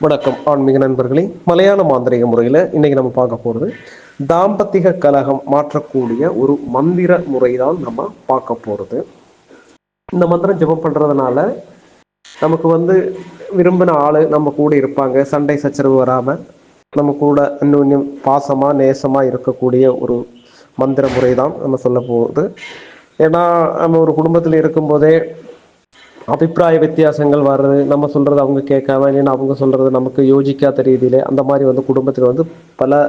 வணக்கம் ஆன்மீக நண்பர்களே. மலையாள மாந்திரிக முறையில் இன்னைக்கு நம்ம பார்க்க போகிறது தாம்பத்திக கலகம் மாற்றக்கூடிய ஒரு மந்திர முறை தான் நம்ம பார்க்க போகிறது இந்த மந்திரம் ஜெபம் பண்ணுறதுனால நமக்கு வந்து விரும்பின ஆள் நம்ம கூட இருப்பாங்க. சண்டை சச்சரவு வராமல் நம்ம கூட இன்னும் பாசமாக நேசமாக இருக்கக்கூடிய ஒரு மந்திர முறை தான் நம்ம சொல்ல போகுது ஏன்னா நம்ம ஒரு குடும்பத்தில் இருக்கும்போதே அபிப்பிராய வித்தியாசங்கள் வர்றது நம்ம சொல்கிறது அவங்க கேட்காம இல்லைன்னா அவங்க சொல்கிறது நமக்கு யோசிக்காத ரீதியில அந்த மாதிரி வந்து குடும்பத்தில் வந்து பல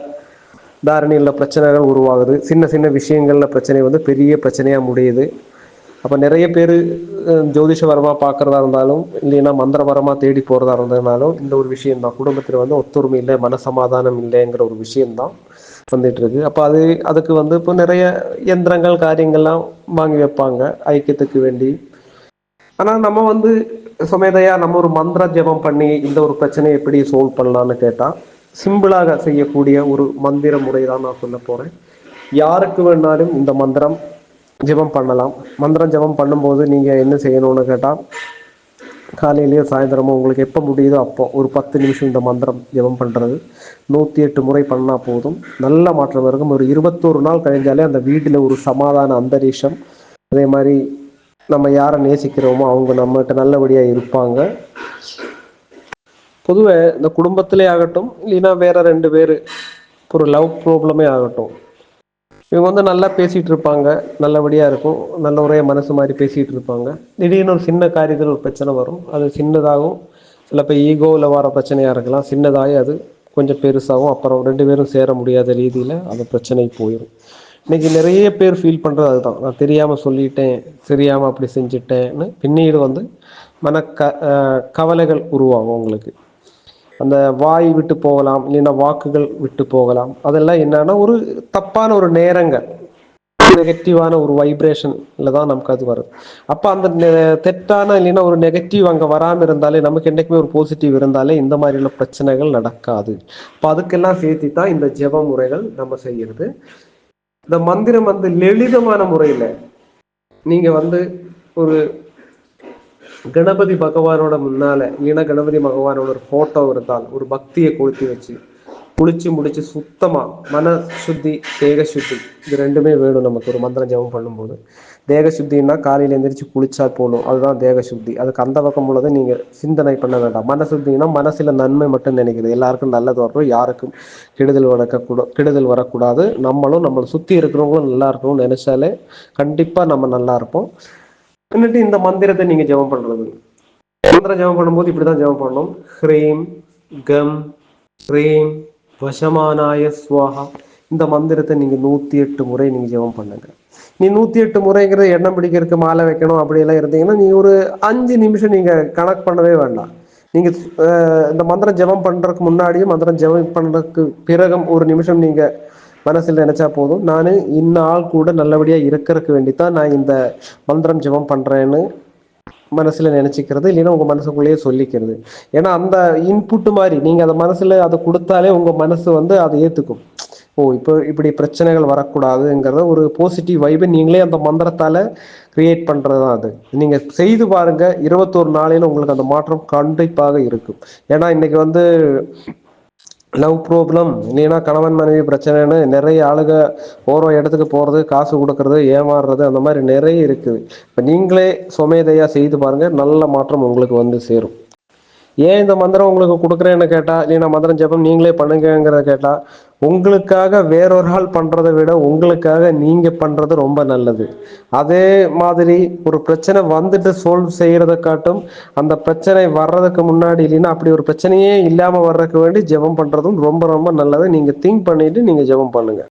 தாரணியில் பிரச்சனைகள் உருவாகுது. சின்ன சின்ன விஷயங்களில் பிரச்சனை வந்து பெரிய பிரச்சனையாக முடியுது. அப்போ நிறைய பேர் ஜோதிஷவரமாக பார்க்குறதா இருந்தாலும் இல்லைன்னா மந்திரபரமாக தேடி போகிறதா இருந்ததுனாலும் இந்த ஒரு விஷயம்தான். குடும்பத்தில் வந்து ஒத்துரிமை இல்லை மனசமாதானம் இல்லைங்கிற ஒரு விஷயம்தான் வந்துட்டு இருக்கு அப்போ அது அதுக்கு வந்து இப்போ நிறைய இயந்திரங்கள் காரியங்கள்லாம் வாங்கி வைப்பாங்க. ஐக்கியத்துக்கு வேண்டி ஆனால் நம்ம வந்து சுமேதையா நம்ம ஒரு மந்திர ஜெபம் பண்ணி இந்த ஒரு பிரச்சனையை எப்படி சோல்வ் பண்ணலான்னு கேட்டால் சிம்பிளாக செய்யக்கூடிய ஒரு மந்திர முறை தான் நான் சொல்ல போகிறேன் யாருக்கு வேணாலும் இந்த மந்திரம் ஜெபம் பண்ணலாம். மந்திரம் ஜெபம் பண்ணும்போது நீங்கள் என்ன செய்யணும்னு கேட்டால் காலையிலேயோ சாயந்தரமோ உங்களுக்கு எப்போ முடியுதோ அப்போ ஒரு பத்து நிமிஷம் இந்த மந்திரம் ஜெபம் பண்ணுறது நூற்றி எட்டு முறை பண்ணால் போதும். நல்ல மாற்றம் இருக்கும். ஒரு இருபத்தோரு நாள் கழிஞ்சாலே அந்த வீட்டில் ஒரு சமாதான அந்தரீஷம் அதே மாதிரி நம்ம யாரை நேசிக்கிறோமோ அவங்க நம்மகிட்ட நல்லபடியாக இருப்பாங்க. பொதுவாக இந்த குடும்பத்திலே ஆகட்டும் இல்லைன்னா வேற ரெண்டு பேர் ஒரு லவ் ப்ராப்ளமே ஆகட்டும். இவங்க வந்து நல்லா பேசிகிட்டு இருப்பாங்க நல்லபடியாக இருக்கும் நல்ல ஒரே மனசு மாதிரி பேசிகிட்டு இருப்பாங்க. திடீர்னு ஒரு சின்ன காரியத்தில் ஒரு பிரச்சனை வரும். அது சின்னதாகவும் சில இப்போ ஈகோவில் வர பிரச்சனையாக இருக்கலாம். சின்னதாகி அது கொஞ்சம் பெருசாகவும் அப்புறம் ரெண்டு பேரும் சேர முடியாத ரீதியில் அந்த பிரச்சனை போயிடும் இன்னைக்கு நிறைய பேர் ஃபீல் பண்ணுறது அதுதான். நான் தெரியாமல் சொல்லிட்டேன் தெரியாமல் அப்படி செஞ்சுட்டேன்னு பின்னீடு வந்து மன க கவலைகள் உருவாகும் உங்களுக்கு அந்த வாய் விட்டு போகலாம் இல்லைன்னா வாக்குகள் விட்டு போகலாம். அதெல்லாம் என்னன்னா ஒரு தப்பான ஒரு நேரங்கள். நெகட்டிவான ஒரு வைப்ரேஷன்ல தான் நமக்கு அது வருது அப்போ அந்த தெட்டான இல்லைன்னா ஒரு நெகட்டிவ் அங்கே வராமல் இருந்தாலே நமக்கு என்றைக்குமே ஒரு பாசிட்டிவ் இருந்தாலே இந்த மாதிரியான பிரச்சனைகள் நடக்காது. இப்போ அதுக்கெல்லாம் சேர்த்து தான் இந்த ஜெப முறைகள் நம்ம செய்யறது. இந்த மந்திரம் வந்து லலிதமான முறையில நீங்க வந்து ஒரு கணபதி பகவானோட முன்னால இன கணபதி பகவானோட ஒரு போட்டோ இருந்தால் ஒரு பக்தியை கொளுத்தி வச்சு குளிச்சு முடிச்சு சுத்தமா மன சுத்தி தேக சுத்தி இது ரெண்டுமே வேணும் நமக்கு ஒரு மந்திரம் ஜெபம் பண்ணும்போது தேக சுத்தின்னா காலையில எந்திரிச்சு குளிச்சா போகணும் அதுதான் தேக சுத்தி அதுக்கு அந்த பக்கம் உள்ளதை நீங்க சிந்தனை பண்ண வேண்டாம் மன சுத்தினா மனசுல நன்மை மட்டும் நினைக்கிறது எல்லாருக்கும் நல்லது வரணும் யாருக்கும் கெடுதல் வரக்கூட கெடுதல் வரக்கூடாது நம்மளும் நம்மளை சுத்தி இருக்கிறவங்களும் நல்லா இருக்கணும்னு நினைச்சாலே கண்டிப்பா நம்ம நல்லா இருப்போம் എന്നിട്ട് இந்த மந்திரத்தை நீங்க ஜெபம் பண்றது மந்திரம் ஜெபம் பண்ணும்போது இப்படிதான் ஜெபம் பண்ணணும் ஹ்ரீம் கம் ஹ்ரீம் வசமானாய ஸ்வாஹா இந்த மந்திரத்தை நீங்க நூத்தி எட்டு முறை நீங்க ஜெபம் பண்ணுங்க. நீ நூத்தி எட்டு முறைங்கிற எண்ணம் பிடிக்கிறதுக்கு மாலை வைக்கணும் அப்படி எல்லாம் இருந்தீங்கன்னா நீ ஒரு அஞ்சு நிமிஷம் நீங்க கணக்கு பண்ணவே வேண்டாம். நீங்க இந்த மந்திரம் ஜெபம் பண்றதுக்கு முன்னாடியும் மந்திரம் ஜெபம் பண்றதுக்கு பிறகும் ஒரு நிமிஷம் நீங்க மனசில் நினைச்சா போதும். நான் இந்நாள் கூட நல்லபடியாக இருக்கிறதுக்கு வேண்டித்தான் நான் இந்த மந்திரம் ஜெபம் பண்ணுறேன்னு மனசுல நினைச்சுக்கிறது இல்லைன்னா உங்க மனசுக்குள்ளேயே சொல்லிக்கிறது. ஏன்னா அந்த இன்புட் மாதிரி நீங்க அந்த மனசுல அதை கொடுத்தாலே உங்க மனசு வந்து அதை ஏத்துக்கும். ஓ இப்போ இப்படி பிரச்சனைகள் வரக்கூடாதுங்கிறத ஒரு பாசிட்டிவ் வைபை நீங்களே அந்த மந்திரத்தால கிரியேட் பண்றது தான் அது. நீங்க செய்து பாருங்க இருபத்தோரு நாளையில உங்களுக்கு அந்த மாற்றம் கண்டிப்பாக இருக்கும். ஏன்னா இன்னைக்கு வந்து லவ் ப்ராப்ளம் இல்லைன்னா கணவன் மனைவி பிரச்சனைன்னு நிறைய ஆளுக போகிற இடத்துக்கு போகிறது காசு கொடுக்கறது ஏமாறுறது அந்த மாதிரி நிறைய இருக்குது. இப்போ நீங்களே சுமேதையாக செய்து பாருங்கள் நல்ல மாற்றம் உங்களுக்கு வந்து சேரும். ஏன் இந்த மந்திரம் உங்களுக்கு கொடுக்குறேன்னு கேட்டா இல்லைன்னா மந்திரம் ஜெபம் நீங்களே பண்ணுங்கிறத கேட்டா உங்களுக்காக வேறொரு ஆள் பண்ணுறதை விட உங்களுக்காக நீங்கள் பண்ணுறது ரொம்ப நல்லது. அதே மாதிரி ஒரு பிரச்சனை வந்துட்டு சால்வ் செய்கிறத காட்டும் அந்த பிரச்சனை வர்றதுக்கு முன்னாடி இல்லைன்னா அப்படி ஒரு பிரச்சனையே இல்லாமல் வர்றதுக்கு வேண்டி ஜெபம் பண்ணுறதும் ரொம்ப ரொம்ப நல்லது. நீங்கள் திங்க் பண்ணிட்டு நீங்கள் ஜெபம் பண்ணுங்கள்